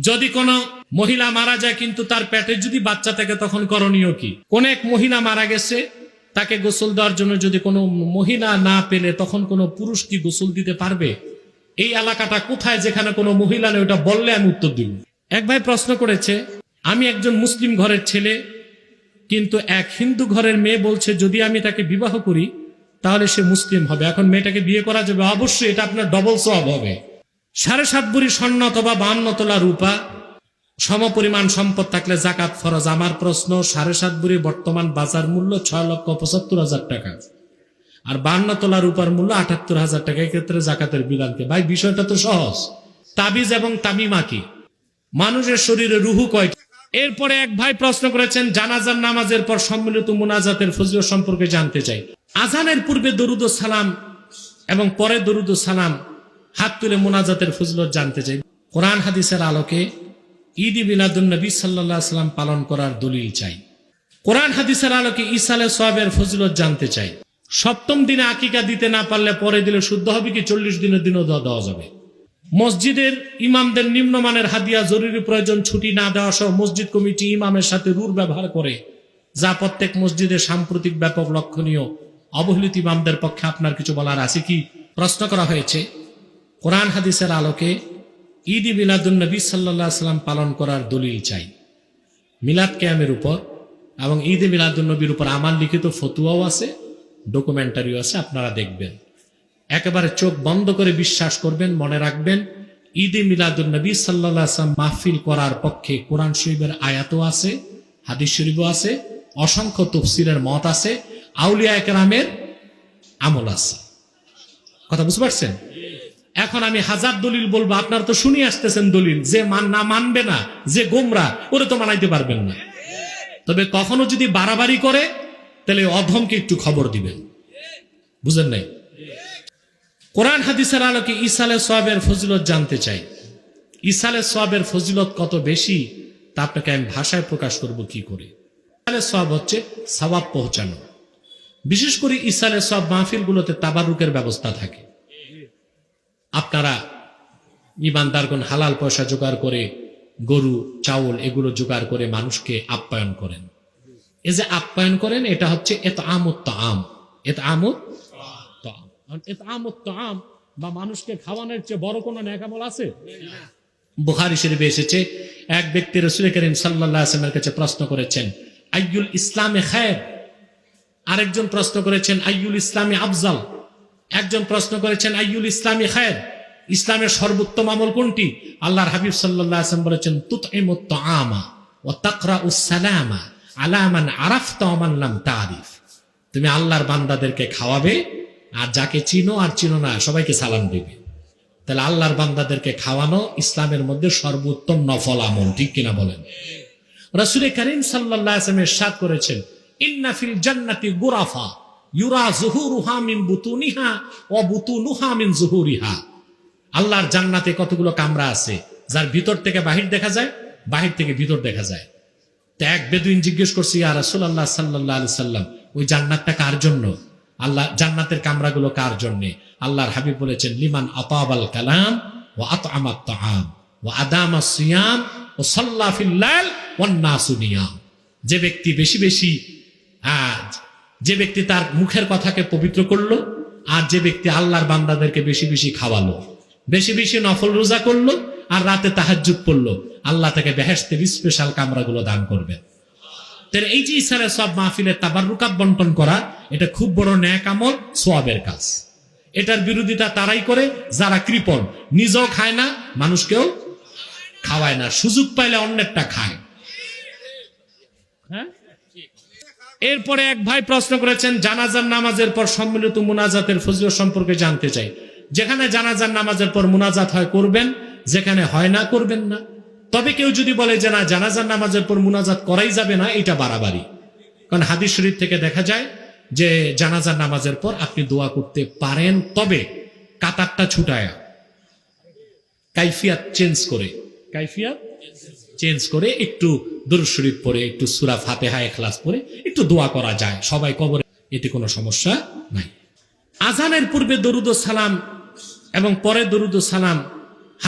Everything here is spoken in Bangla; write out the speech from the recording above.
যদি কোনো মহিলা মারা যায়, কিন্তু তার পেটে যদি বাচ্চা থাকে, তখন করণীয় কি? কোন এক মহিলা মারা গেছে, তাকে গোসল দেওয়ার জন্য যদি কোনো মহিলা না পেলে, তখন কোনো পুরুষ কি গোসল দিতে পারবে? এই এলাকাটা কোথায় যেখানে কোনো মহিলা নেই, ওটা বললে আমি উত্তর দিব। এক ভাই প্রশ্ন করেছে, আমি একজন মুসলিম ঘরের ছেলে, কিন্তু এক হিন্দু ঘরের মেয়ে বলছে, যদি আমি তাকে বিবাহ করি, তাহলে সে মুসলিম হবে। এখন মেয়েটাকে বিয়ে করা যাবে? অবশ্যই, এটা আপনার ডবল সব হবে। সাড়ে সাত বুড়ি স্বর্ণ অথবা বান্ন তোলা রূপা, সমপরিমাণ সম্পদ থাকলে জাকাত ফরজ। আমার প্রশ্ন, সাড়ে সাত বুড়ি বর্তমান বাজার মূল্য ছয় লক্ষ পঁচাত্তর হাজার টাকা। আর বান্ন তোলা রূপার মূল্য আটাত্তর হাজার টাকা, এক্ষেত্রে জাকাতের বিধানকে ভাই, বিষয়টা তো সহজ। তাবিজ এবং তামিমা কি? মানুষের শরীরে রুহু কয়টি? এরপরে এক ভাই প্রশ্ন করেছেন, জানাজার নামাজের পর সম্মিলিত মুনাজাতের ফজিল সম্পর্কে জানতে চাই। আজানের পূর্বে দরুদ সালাম এবং পরে দরুদ সালাম হাত তুলে মোনাজাতের ফজিলত জানতে চাই। কোরআন হাদিসের আলোকে ঈদ মিলাদুল নবী সাল্লাম পালন করার দলিল চাই। কোরআন হাদিসের আলোকে ইসালে সোয়াবের ফজিলত জানতে চাই। সপ্তম দিনে আকিকা দিতে না পারলে পরে দিলে শুদ্ধ হবে কি চল্লিশ দিনের দিনও দেওয়া যাবে? মসজিদের ইমামদের নিম্নমানের হাদিয়া জরুরি প্রয়োজন, ছুটি না দেওয়া সহ মসজিদ কমিটি ইমামের সাথে রুর ব্যবহার করে, যা প্রত্যেক মসজিদে সাম্প্রতিক ব্যাপক লক্ষণীয় অবহেলিত ইমামদের পক্ষে আপনার কিছু বলার আছে কি? প্রশ্ন করা হয়েছে। কোরআন হাদিসের আলোকে ঈদ মিলাদুল নবী সাল্লাহ সাল্লাম পালন করার দলিল চাই। মিলাদ ক্যামের উপর এবং ঈদ মিলাদুল নবীর উপর আমার লিখিত ফতুয়াও আছে ডকুমেন্টারিও আছে, আপনারা দেখবেন। একেবারে চোখ বন্ধ করে বিশ্বাস করবেন, মনে রাখবেন ঈদে মিলাদুল নবী সাল্লাহ আসলাম মাহফিল করার পক্ষে কোরআন শরীফের আয়াতও আছে, হাদিস শরীফও আছে, অসংখ্য তফসিরের মত আছে আউলিয়া একরামের আমল আছে। কথা বুঝতে পারছেন? এখন আমি হাজার দলিল বলব, আপনারা তো শুনি আসতেছেন দলিল। যে মান না মানবে না, যে গোমরা, ওরে তো মানাইতে পারবেন না। তবে কখনো যদি বাড়াবাড়ি করে, তাহলে অধমকে একটু খবর দিবেন। বুঝেন নাই? কোরআন হাদিসের আলোকে ইসালে সোয়াবের ফজিলত জানতে চাই। ইসালে সোয়াবের ফজিলত কত বেশি, তা আপনাকে আমি ভাষায় প্রকাশ করব কি করে। ইসালে সোয়াব হচ্ছে সবাব পৌঁছানো। বিশেষ করে ইসালে সব মাহফিলগুলোতে তাবারুকের ব্যবস্থা থাকে। আপনারা ইমানদারগণ হালাল পয়সা জোগাড় করে, গরু, চাউল এগুলো জোগাড় করে মানুষকে আপ্যায়ন করেন। এই যে আপ্যায়ন করেন, এটা হচ্ছে এত আমত আম এত আমত এত আমত আম বা মানুষকে খাওয়ানোর চেয়ে বড় কোনো ন্যাকামল আছে? বুখারি শরীফে এসেছে, এক ব্যক্তি রসুল করিম সাল্লাহ কাছে প্রশ্ন করেছেন, আইয়ুল ইসলামে খায়ের? আরেকজন প্রশ্ন করেছেন, আইয়ুল ইসলামী আফজাল? একজন প্রশ্ন করেছেন, আইয়ুল ইসলামী খায়ের? ইসলামের সর্বোত্তম আমল কোনটি? আল্লাহর হাবিব সাল্লাহ আসলাম বলেছেন তুত আমা ও তাকরা উসালামা আলামান আরাফ তামান্লাম তারিফ। তুমি আল্লাহর বান্দাদেরকে খাওয়াবে, আর যাকে চিনো আর চিনো না, সবাইকে সালাম দিবে। তাহলে আল্লাহর বান্দাদেরকে খাওয়ানো ইসলামের মধ্যে সর্বোত্তম নফল আমল, ঠিক কিনা বলেন? রসুলের করিম সাল্লাহ আসলামের সাত করেছেন ইন্নাফিল জান্নাতি গুরাফা। ইউরা জুহুরুহা মিন বুতুনিহা ও বুতুনুহা মিন জুহুরিহা। আল্লাহর জান্নাতে কতগুলো কামরা আছে, যার ভিতর থেকে বাহির দেখা যায়, বাহির থেকে ভিতর দেখা যায়। তো এক বেদুইন জিজ্ঞেস করছি, ইয়া রাসূলুল্লাহ সাল্লাল্লাহু আলাইহি সাল্লাম, ওই জান্নাতটা কার জন্য? আল্লাহ, জান্নাতের কামরাগুলো কার জন্য? আল্লাহর হাবিব বলেছেন, লিমান আতাবাল কালাম ও আতআমাত তাআম ও আদামা সিয়াম ও সাল্লা ফিল্লাল ওয়ান নাসু নিয়াম। যে ব্যক্তি বেশি বেশি আজ যে ব্যক্তি তার মুখের কথাকে পবিত্র করল, আর যে ব্যক্তি আল্লাহর বান্দাদেরকে বেশি বেশি খাওয়ালো। বেশি বেশি নফল রোজা করল, আর রাতে তাহাজ্জুদ পড়ল। আল্লাহ তাকে বেহেস্তের স্পেশাল কামরাগুলো দান করবেন। তাহলে এই যে ইসারে সব মাহফিলের তাবারুকাত বন্টন করা, এটা খুব বড় ন্যায় আমল, সোয়াবের কাজ। এটার বিরোধিতা তারাই করে, যারা কৃপণ, নিজেও খায় না, মানুষকেও খাওয়ায় না। সুযোগ পাইলে অন্যেরটা খায়। হ্যাঁ? এরপরে এক ভাই প্রশ্ন করেছেন, জানাজার নামাজের পর সম্মিলিত মুনাজাতের ফজিল সম্পর্কে জানতে চাই। যেখানে জানাজার নামাজের পর মুনাজাত হয়, করবেন? যেখানে হয় না, করবেন না। তবে কেউ যদি বলে যে, না, জানাজার নামাজের পর মুনাজাত করাই যাবে না, এটা বাড়াবাড়ি। কারণ হাদিস শরীফ থেকে দেখা যায় যে, জানাজার নামাজের পর আপনি দোয়া করতে পারেন, তবে কাতারটা ছুটায়া। কাইফিয়াত চেঞ্জ করে। কাইফিয়াত? চেঞ্জ করে একটু দুরুদ শরীফ পরে একটু সুরা ফাতেহা এখলাস পরে একটু দোয়া করা যায়। সবাই কবরে, এতে কোনো সমস্যা নাই। আজানের পূর্বে দরুদ সালাম এবং পরে দরুদ সালাম